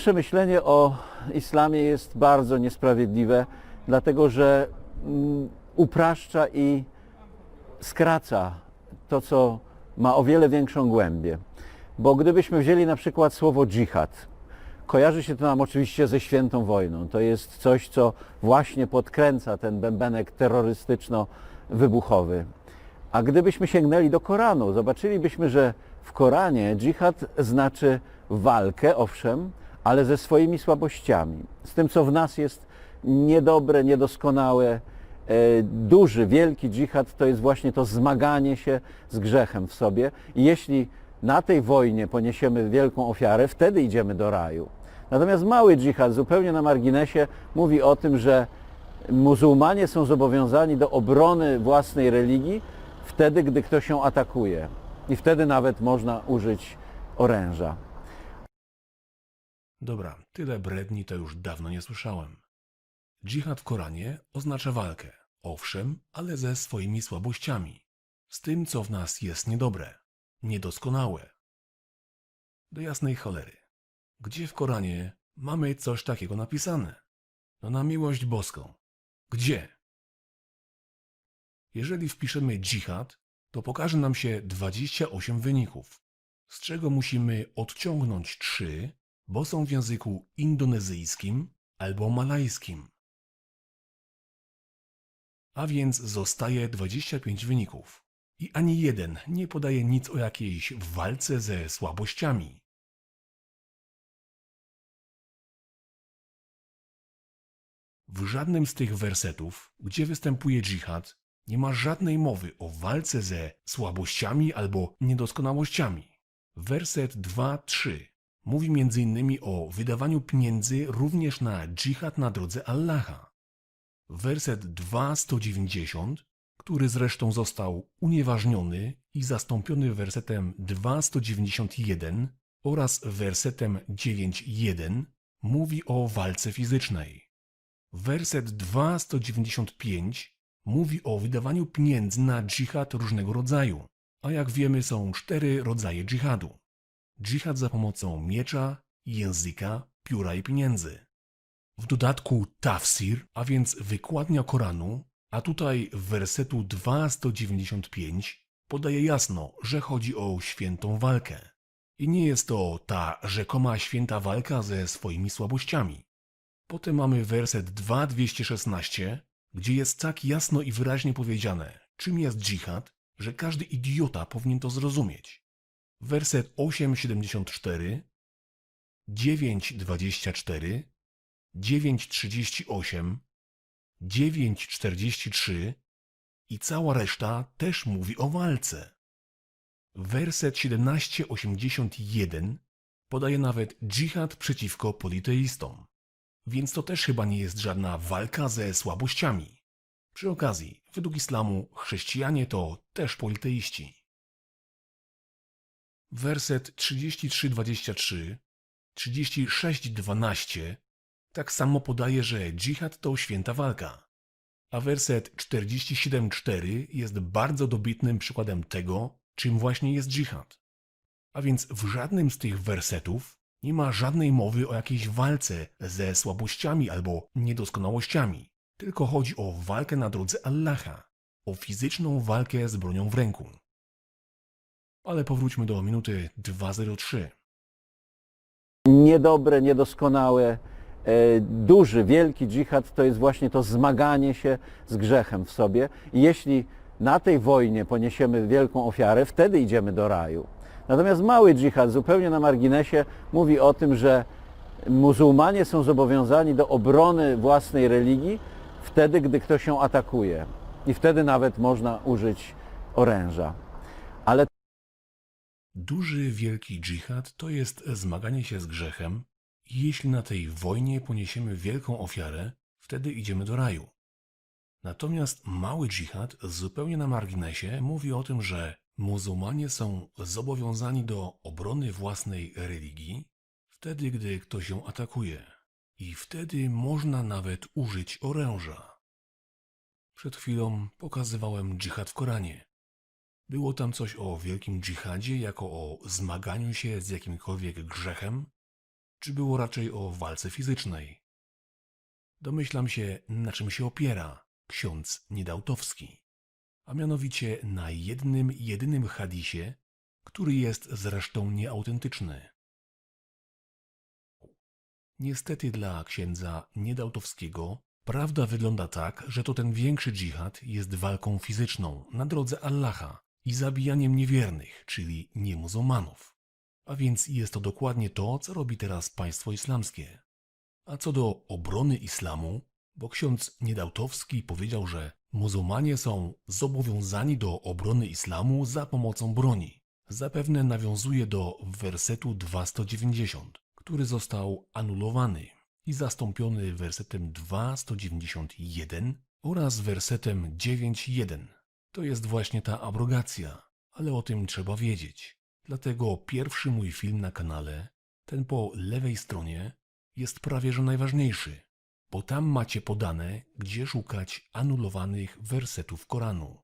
Nasze myślenie o islamie jest bardzo niesprawiedliwe, dlatego że mm, upraszcza i skraca to, co ma o wiele większą głębię. Bo gdybyśmy wzięli na przykład słowo dżihad, kojarzy się to nam oczywiście ze świętą wojną. To jest coś, co właśnie podkręca ten bębenek terrorystyczno-wybuchowy. A gdybyśmy sięgnęli do Koranu, zobaczylibyśmy, że w Koranie dżihad znaczy walkę, owszem, ale ze swoimi słabościami, z tym, co w nas jest niedobre, niedoskonałe. E, Duży, wielki dżihad to jest właśnie to zmaganie się z grzechem w sobie. I jeśli na tej wojnie poniesiemy wielką ofiarę, wtedy idziemy do raju. Natomiast mały dżihad, zupełnie na marginesie, mówi o tym, że muzułmanie są zobowiązani do obrony własnej religii wtedy, gdy ktoś ją atakuje. I wtedy nawet można użyć oręża. Dobra, tyle bredni to już dawno nie słyszałem. Dżihad w Koranie oznacza walkę, owszem, ale ze swoimi słabościami, z tym, co w nas jest niedobre, niedoskonałe. Do jasnej cholery. Gdzie w Koranie mamy coś takiego napisane? No na miłość boską. Gdzie? Jeżeli wpiszemy dżihad, to pokaże nam się 28 wyników, z czego musimy odciągnąć 3, bo są w języku indonezyjskim albo malajskim. A więc zostaje 25 wyników. I ani jeden nie podaje nic o jakiejś walce ze słabościami. W żadnym z tych wersetów, gdzie występuje dżihad, nie ma żadnej mowy o walce ze słabościami albo niedoskonałościami. Werset 2-3 mówi m.in. o wydawaniu pieniędzy również na dżihad na drodze Allaha. Werset 2.190, który zresztą został unieważniony i zastąpiony wersetem 2.191 oraz wersetem 9.1 mówi o walce fizycznej. Werset 2.195 mówi o wydawaniu pieniędzy na dżihad różnego rodzaju, a jak wiemy są cztery rodzaje dżihadu. Dżihad za pomocą miecza, języka, pióra i pieniędzy. W dodatku tafsir, a więc wykładnia Koranu, a tutaj wersetu 295 podaje jasno, że chodzi o świętą walkę. I nie jest to ta rzekoma święta walka ze swoimi słabościami. Potem mamy werset 2216, gdzie jest tak jasno i wyraźnie powiedziane, czym jest dżihad, że każdy idiota powinien to zrozumieć. Werset 874, 924, 938, 943 i cała reszta też mówi o walce. Werset 1781 podaje nawet dżihad przeciwko politeistom. Więc to też chyba nie jest żadna walka ze słabościami. Przy okazji, według islamu chrześcijanie to też politeiści. Werset 33-23, 36-12 tak samo podaje, że dżihad to święta walka. A werset 47-4 jest bardzo dobitnym przykładem tego, czym właśnie jest dżihad. A więc w żadnym z tych wersetów nie ma żadnej mowy o jakiejś walce ze słabościami albo niedoskonałościami, tylko chodzi o walkę na drodze Allaha, o fizyczną walkę z bronią w ręku. Ale powróćmy do minuty 203. Niedobre, niedoskonałe, e, duży, wielki dżihad to jest właśnie to zmaganie się z grzechem w sobie. I jeśli na tej wojnie poniesiemy wielką ofiarę, wtedy idziemy do raju. Natomiast mały dżihad, zupełnie na marginesie, mówi o tym, że muzułmanie są zobowiązani do obrony własnej religii wtedy, gdy ktoś ją atakuje. I wtedy nawet można użyć oręża. Ale Duży, wielki dżihad to jest zmaganie się z grzechem i jeśli na tej wojnie poniesiemy wielką ofiarę, wtedy idziemy do raju. Natomiast mały dżihad zupełnie na marginesie mówi o tym, że muzułmanie są zobowiązani do obrony własnej religii wtedy, gdy ktoś ją atakuje i wtedy można nawet użyć oręża. Przed chwilą pokazywałem dżihad w Koranie. Było tam coś o wielkim dżihadzie jako o zmaganiu się z jakimkolwiek grzechem? czy było raczej o walce fizycznej? Domyślam się, na czym się opiera ksiądz Niedałtowski, a mianowicie na jednym, jedynym hadisie, który jest zresztą nieautentyczny. Niestety dla księdza Niedałtowskiego prawda wygląda tak, że to ten większy dżihad jest walką fizyczną na drodze Allaha i zabijaniem niewiernych, czyli niemuzułmanów. A więc jest to dokładnie to, co robi teraz państwo islamskie. A co do obrony islamu, bo ksiądz Niedałtowski powiedział, że muzułmanie są zobowiązani do obrony islamu za pomocą broni. Zapewne nawiązuje do wersetu 290, który został anulowany i zastąpiony wersetem 291 oraz wersetem 9.1. To jest właśnie ta abrogacja, ale o tym trzeba wiedzieć. Dlatego pierwszy mój film na kanale, ten po lewej stronie, jest prawie że najważniejszy, bo tam macie podane, gdzie szukać anulowanych wersetów Koranu.